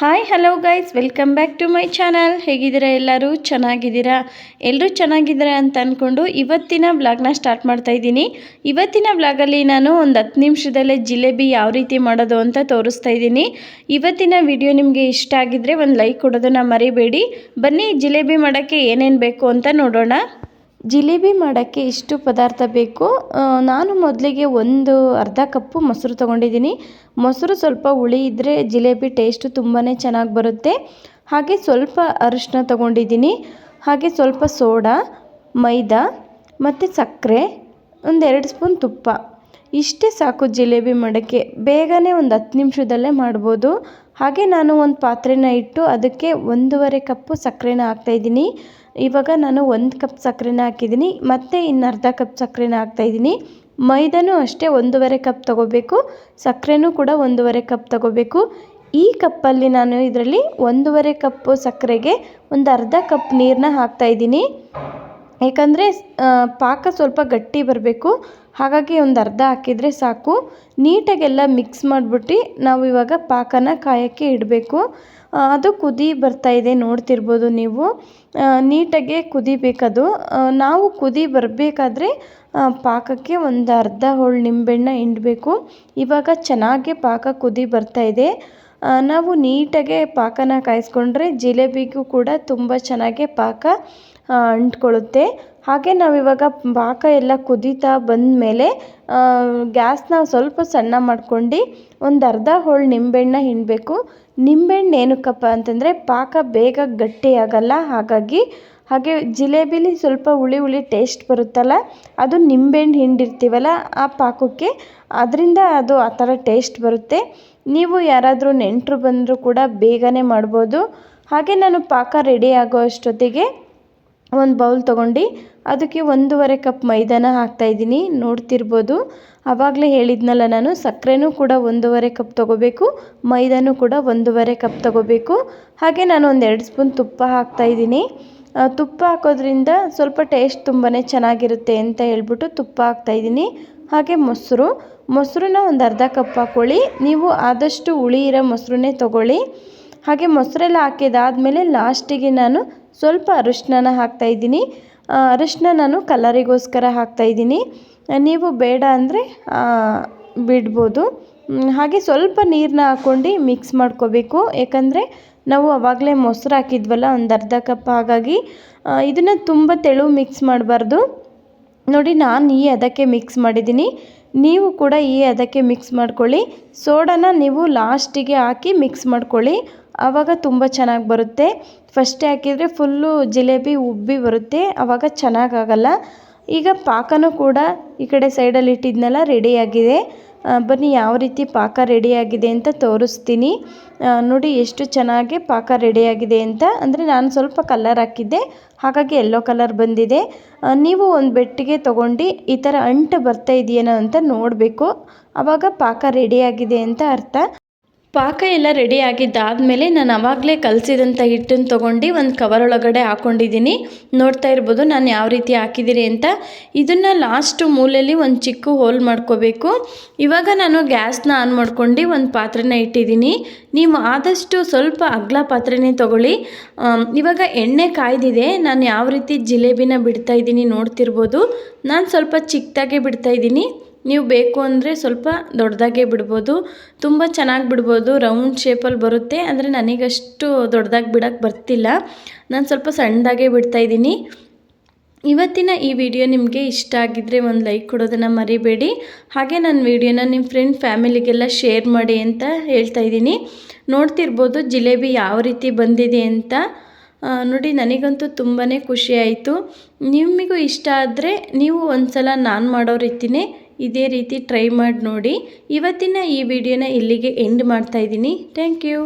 Hi hello guys welcome back to my channel ಹೇಗಿದ್ದೀರಾ ಎಲ್ಲರೂ? ಚೆನ್ನಾಗಿದ್ದೀರಾ? ಎಲ್ಲರೂ ಚೆನ್ನಾಗಿದ್ದೀರಾ ಅಂತ ಅಂದ್ಕೊಂಡು ಇವತ್ತಿನ ಬ್ಲಾಗ್ನ ಸ್ಟಾರ್ಟ್ ಮಾಡ್ತಾ ಇದ್ದೀನಿ. ಇವತ್ತಿನ ಬ್ಲಾಗಲ್ಲಿ ನಾನು ಒಂದು ಹತ್ತು ನಿಮಿಷದಲ್ಲೇ ಜಿಲೇಬಿ ಯಾವ ರೀತಿ ಮಾಡೋದು ಅಂತ ತೋರಿಸ್ತಾ ಇದ್ದೀನಿ. ಇವತ್ತಿನ ವಿಡಿಯೋ ನಿಮಗೆ ಇಷ್ಟ ಆಗಿದ್ದರೆ ಒಂದು ಲೈಕ್ ಕೊಡೋದನ್ನು ಮರಿಬೇಡಿ. ಬನ್ನಿ, ಜಿಲೇಬಿ ಮಾಡೋಕ್ಕೆ ಏನೇನು ಬೇಕು ಅಂತ ನೋಡೋಣ. ಜಿಲೇಬಿ ಮಾಡೋಕ್ಕೆ ಇಷ್ಟು ಪದಾರ್ಥ ಬೇಕು ನಾನು ಮೊದಲಿಗೆ ಒಂದು ಅರ್ಧ ಕಪ್ಪು ಮೊಸರು ತೊಗೊಂಡಿದ್ದೀನಿ. ಮೊಸರು ಸ್ವಲ್ಪ ಹುಳಿ ಇದ್ದರೆ ಜಿಲೇಬಿ ಟೇಸ್ಟು ತುಂಬಾ ಚೆನ್ನಾಗಿ ಬರುತ್ತೆ. ಹಾಗೆ ಸ್ವಲ್ಪ ಅರಿಶಿನ ತೊಗೊಂಡಿದ್ದೀನಿ. ಹಾಗೆ ಸ್ವಲ್ಪ ಸೋಡಾ, ಮೈದಾ ಮತ್ತು ಸಕ್ಕರೆ, ಒಂದೆರಡು ಸ್ಪೂನ್ ತುಪ್ಪ. ಇಷ್ಟೇ ಸಾಕು ಜಿಲೇಬಿ ಮಾಡೋಕ್ಕೆ. ಬೇಗನೆ ಒಂದು ಹತ್ತು ನಿಮಿಷದಲ್ಲೇ ಮಾಡ್ಬೋದು. ಹಾಗೆ ನಾನು ಒಂದು ಪಾತ್ರೆನ ಇಟ್ಟು ಅದಕ್ಕೆ ಒಂದೂವರೆ ಕಪ್ಪು ಸಕ್ಕರೆನ ಹಾಕ್ತಾಯಿದ್ದೀನಿ ಇವಾಗ ನಾನು ಒಂದು ಕಪ್ ಸಕ್ಕರೆನ ಹಾಕಿದ್ದೀನಿ, ಮತ್ತು ಇನ್ನು ಅರ್ಧ ಕಪ್ ಸಕ್ಕರೆನ ಹಾಕ್ತಾಯಿದ್ದೀನಿ ಮೈದಾನೂ ಅಷ್ಟೇ ಒಂದೂವರೆ ಕಪ್ ತೊಗೋಬೇಕು ಸಕ್ಕರೆನೂ ಕೂಡ ಒಂದೂವರೆ ಕಪ್ ತೊಗೋಬೇಕು. ಈ ಕಪ್ಪಲ್ಲಿ ನಾನು ಇದರಲ್ಲಿ ಒಂದೂವರೆ ಕಪ್ಪು ಸಕ್ಕರೆಗೆ ಒಂದು ಅರ್ಧ ಕಪ್ ನೀರನ್ನ ಹಾಕ್ತಾಯಿದ್ದೀನಿ ಯಾಕಂದರೆ ಪಾಕ ಸ್ವಲ್ಪ ಗಟ್ಟಿ ಬರಬೇಕು, ಹಾಗಾಗಿ ಒಂದು ಅರ್ಧ ಹಾಕಿದರೆ ಸಾಕು. ನೀಟಾಗೆಲ್ಲ ಮಿಕ್ಸ್ ಮಾಡಿಬಿಟ್ಟು ನಾವು ಇವಾಗ ಪಾಕನ ಕಾಯೋಕ್ಕೆ ಇಡಬೇಕು. ಅದು ಕುದಿ ಬರ್ತಾ ಇದೆ, ನೋಡ್ತಿರ್ಬೋದು ನೀವು. ನೀಟಾಗೆ ಕುದಿಬೇಕದು. ನಾವು ಕುದಿ ಬರಬೇಕಾದ್ರೆ ಪಾಕಕ್ಕೆ ಒಂದು ಅರ್ಧ ಹೋಳು ನಿಂಬೆಹಣ್ಣ ಹಿಂಡಬೇಕು. ಇವಾಗ ಚೆನ್ನಾಗಿ ಪಾಕ ಕುದಿ ಬರ್ತಾ ಇದೆ. ನಾವು ನೀಟಾಗೆ ಪಾಕನ ಕಾಯಿಸ್ಕೊಂಡ್ರೆ ಜಿಲೇಬಿಗೂ ಕೂಡ ತುಂಬ ಚೆನ್ನಾಗಿ ಪಾಕ ಅಂಟ್ಕೊಳ್ಳುತ್ತೆ. ಹಾಗೆ ನಾವಿವಾಗ ಪಾಕ ಎಲ್ಲ ಕುದೀತಾ ಬಂದಮೇಲೆ ಗ್ಯಾಸ್ನ ಸ್ವಲ್ಪ ಸಣ್ಣ ಮಾಡ್ಕೊಂಡು ಒಂದು ಅರ್ಧ ಹೋಳು ನಿಂಬೆಹಣ್ಣ ಹಿಂಡಬೇಕು. ನಿಂಬೆಹಣ್ಣು ಏನಕ್ಕಪ್ಪ ಅಂತಂದರೆ ಪಾಕ ಬೇಗ ಗಟ್ಟಿಯಾಗಲ್ಲ, ಹಾಗಾಗಿ ಹಾಗೆ ಜಿಲೇಬಿಲಿ ಸ್ವಲ್ಪ ಹುಳಿ ಹುಳಿ ಟೇಸ್ಟ್ ಬರುತ್ತಲ್ಲ, ಅದು ನಿಂಬೆಹಣ್ಣು ಹಿಂಡಿರ್ತೀವಲ್ಲ ಆ ಪಾಕಕ್ಕೆ, ಅದರಿಂದ ಅದು ಆ ಥರ ಟೇಸ್ಟ್ ಬರುತ್ತೆ. ನೀವು ಯಾರಾದರೂ ನೆಂಟರು ಬಂದರೂ ಕೂಡ ಬೇಗನೆ ಮಾಡ್ಬೋದು. ಹಾಗೆ ನಾನು ಪಾಕ ರೆಡಿ ಆಗೋ ಅಷ್ಟೊತ್ತಿಗೆ ಒಂದು ಬೌಲ್ ತೊಗೊಂಡು, ಅದಕ್ಕೆ ಒಂದೂವರೆ ಕಪ್ ಮೈದಾನ ಹಾಕ್ತಾಯಿದ್ದೀನಿ ನೋಡ್ತಿರ್ಬೋದು. ಆವಾಗಲೇ ಹೇಳಿದ್ನಲ್ಲ ನಾನು, ಸಕ್ಕರೆನೂ ಕೂಡ ಒಂದೂವರೆ ಕಪ್ ತೊಗೋಬೇಕು, ಮೈದಾನೂ ಕೂಡ ಒಂದೂವರೆ ಕಪ್ ತೊಗೋಬೇಕು. ಹಾಗೆ ನಾನು ಒಂದು ಎರಡು ಸ್ಪೂನ್ ತುಪ್ಪ ಹಾಕ್ತಾಯಿದ್ದೀನಿ ಇದ್ದೀನಿ. ತುಪ್ಪ ಹಾಕೋದ್ರಿಂದ ಸ್ವಲ್ಪ ಟೇಸ್ಟ್ ತುಂಬಾ ಚೆನ್ನಾಗಿರುತ್ತೆ ಅಂತ ಹೇಳ್ಬಿಟ್ಟು ತುಪ್ಪ ಹಾಕ್ತಾಯಿದ್ದೀನಿ ಹಾಗೆ ಮೊಸರು. ಮೊಸರನ್ನ ಒಂದು ಅರ್ಧ ಕಪ್ ಹಾಕ್ಕೊಳ್ಳಿ ನೀವು ಆದಷ್ಟು ಹುಳಿ ಇರೋ ಮೊಸರನ್ನೇ ತೊಗೊಳ್ಳಿ. ಹಾಗೆ ಮೊಸರೆಲ್ಲ ಹಾಕಿದಾದಮೇಲೆ ಲಾಸ್ಟಿಗೆ ನಾನು ಸ್ವಲ್ಪ ಅರಿಶಿನ ಹಾಕ್ತಾಯಿದ್ದೀನಿ ಅರಿಶಿನ ನಾನು ಕಲರಿಗೋಸ್ಕರ ಹಾಕ್ತಾಯಿದ್ದೀನಿ ನೀವು ಬೇಡ ಅಂದರೆ ಬಿಡ್ಬೋದು. ಹಾಗೆ ಸ್ವಲ್ಪ ನೀರನ್ನ ಹಾಕ್ಕೊಂಡು ಮಿಕ್ಸ್ ಮಾಡ್ಕೋಬೇಕು. ಯಾಕಂದರೆ ನಾವು ಅವಾಗಲೇ ಮೊಸರು ಹಾಕಿದ್ವಲ್ಲ, ಒಂದು ಅರ್ಧ ಕಪ್ ಹಾಗಾಗಿ ಇದನ್ನು ತುಂಬ ತೆಳು ಮಿಕ್ಸ್ ಮಾಡಬಾರ್ದು. ನೋಡಿ, ನಾನು ಈ ಅದಕ್ಕೆ ಮಿಕ್ಸ್ ಮಾಡಿದ್ದೀನಿ. ನೀವು ಕೂಡ ಈ ಅದಕ್ಕೆ ಮಿಕ್ಸ್ ಮಾಡ್ಕೊಳ್ಳಿ. ಸೋಡಾನ ನೀವು ಲಾಸ್ಟಿಗೆ ಹಾಕಿ ಮಿಕ್ಸ್ ಮಾಡ್ಕೊಳ್ಳಿ. ಆವಾಗ ತುಂಬ ಚೆನ್ನಾಗಿ ಬರುತ್ತೆ. ಫಸ್ಟೇ ಹಾಕಿದರೆ ಫುಲ್ಲು ಜಿಲೇಬಿ, ಉಬ್ಬಿ ಬರುತ್ತೆ. ಆವಾಗ ಚೆನ್ನಾಗಾಗಲ್ಲ ಈಗ ಪಾಕನೂ ಕೂಡ ಈ ಕಡೆ ಸೈಡಲ್ಲಿ ಇಟ್ಟಿದ್ನಲ್ಲ ರೆಡಿಯಾಗಿದೆ ಬನ್ನಿ, ಯಾವ ರೀತಿ ಪಾಕ ರೆಡಿಯಾಗಿದೆ ಅಂತ ತೋರಿಸ್ತೀನಿ. ನೋಡಿ, ಎಷ್ಟು ಚೆನ್ನಾಗಿ ಪಾಕ ರೆಡಿಯಾಗಿದೆ ಅಂತ. ಅಂದರೆ ನಾನು ಸ್ವಲ್ಪ ಕಲರ್ ಹಾಕಿದ್ದೆ, ಹಾಗಾಗಿ ಎಲ್ಲೋ ಕಲರ್ ಬಂದಿದೆ. ನೀವು ಒಂದು ಬೆಟ್ಟಿಗೆ ತೊಗೊಂಡು ಈ ಥರ ಅಂಟು ಬರ್ತಾ ಇದೆಯೇನೋ ಅಂತ ನೋಡಬೇಕು. ಆವಾಗ ಪಾಕ ರೆಡಿಯಾಗಿದೆ ಅಂತ ಅರ್ಥ. ಪಾಕ ಎಲ್ಲ ರೆಡಿ ಆಗಿದ್ದಾದಮೇಲೆ ನಾನು ಆವಾಗಲೇ ಕಲಸಿದಂಥ ಹಿಟ್ಟನ್ನು ತೊಗೊಂಡು ಒಂದು ಕವರ್ ಒಳಗಡೆ ಹಾಕ್ಕೊಂಡಿದ್ದೀನಿ ನೋಡ್ತಾ ಇರ್ಬೋದು ನಾನು ಯಾವ ರೀತಿ ಹಾಕಿದ್ದೀರಿ ಅಂತ. ಇದನ್ನು ಲಾಸ್ಟು ಮೂಲೆಯಲ್ಲಿ ಒಂದು ಚಿಕ್ಕ ಹೋಲ್ ಮಾಡ್ಕೋಬೇಕು. ಇವಾಗ ನಾನು ಗ್ಯಾಸ್ನ ಆನ್ ಮಾಡ್ಕೊಂಡು ಒಂದು ಪಾತ್ರೆನ ಇಟ್ಟಿದ್ದೀನಿ. ನೀವು ಆದಷ್ಟು ಸ್ವಲ್ಪ ಅಗ್ಲ ಪಾತ್ರೆನೇ ತೊಗೊಳ್ಳಿ. ಇವಾಗ ಎಣ್ಣೆ ಕಾಯ್ದಿದೆ. ನಾನು ಯಾವ ರೀತಿ ಜಿಲೇಬಿನ ಬಿಡ್ತಾ ಇದ್ದೀನಿ ನೋಡ್ತಿರ್ಬೋದು. ನಾನು ಸ್ವಲ್ಪ ಚಿಕ್ಕದಾಗೆ ಬಿಡ್ತಾ ಇದ್ದೀನಿ. ನೀವು ಬೇಕು ಅಂದರೆ ಸ್ವಲ್ಪ ದೊಡ್ಡದಾಗೆ ಬಿಡ್ಬೋದು. ತುಂಬ ಚೆನ್ನಾಗಿ ಬಿಡ್ಬೋದು. ರೌಂಡ್ ಶೇಪಲ್ಲಿ ಬರುತ್ತೆ. ಅಂದರೆ ನನಗಷ್ಟು ದೊಡ್ಡದಾಗಿ ಬಿಡೋಕ್ಕೆ ಬರ್ತಿಲ್ಲ. ನಾನು ಸ್ವಲ್ಪ ಸಣ್ಣದಾಗೆ ಬಿಡ್ತಾಯಿದ್ದೀನಿ ಇವತ್ತಿನ ಈ ವಿಡಿಯೋ ನಿಮಗೆ ಇಷ್ಟ ಆಗಿದ್ದರೆ ಒಂದು ಲೈಕ್ ಕೊಡೋದನ್ನು ಮರಿಬೇಡಿ. ಹಾಗೆ ನನ್ನ ವಿಡಿಯೋನ ನಿಮ್ಮ ಫ್ರೆಂಡ್ ಫ್ಯಾಮಿಲಿಗೆಲ್ಲ ಶೇರ್ ಮಾಡಿ ಅಂತ ಹೇಳ್ತಾ ಇದ್ದೀನಿ. ನೋಡ್ತಿರ್ಬೋದು ಜಿಲೇಬಿ ಯಾವ ರೀತಿ ಬಂದಿದೆ ಅಂತ. ನೋಡಿ ನನಗಂತೂ ತುಂಬಾ ಖುಷಿ ಆಯಿತು. ನಿಮಗೂ ಇಷ್ಟ ಆದರೆ ನೀವು ಒಂದು ಸಲ ನಾನು ಮಾಡೋ ರೀತಿಯೇ ಇದೇ ರೀತಿ ಟ್ರೈ ಮಾಡಿ ನೋಡಿ. ಇವತ್ತಿನ ಈ ವಿಡಿಯೋನ ಇಲ್ಲಿಗೆ ಎಂಡ್ ಮಾಡ್ತಾ ಇದ್ದೀನಿ. Thank you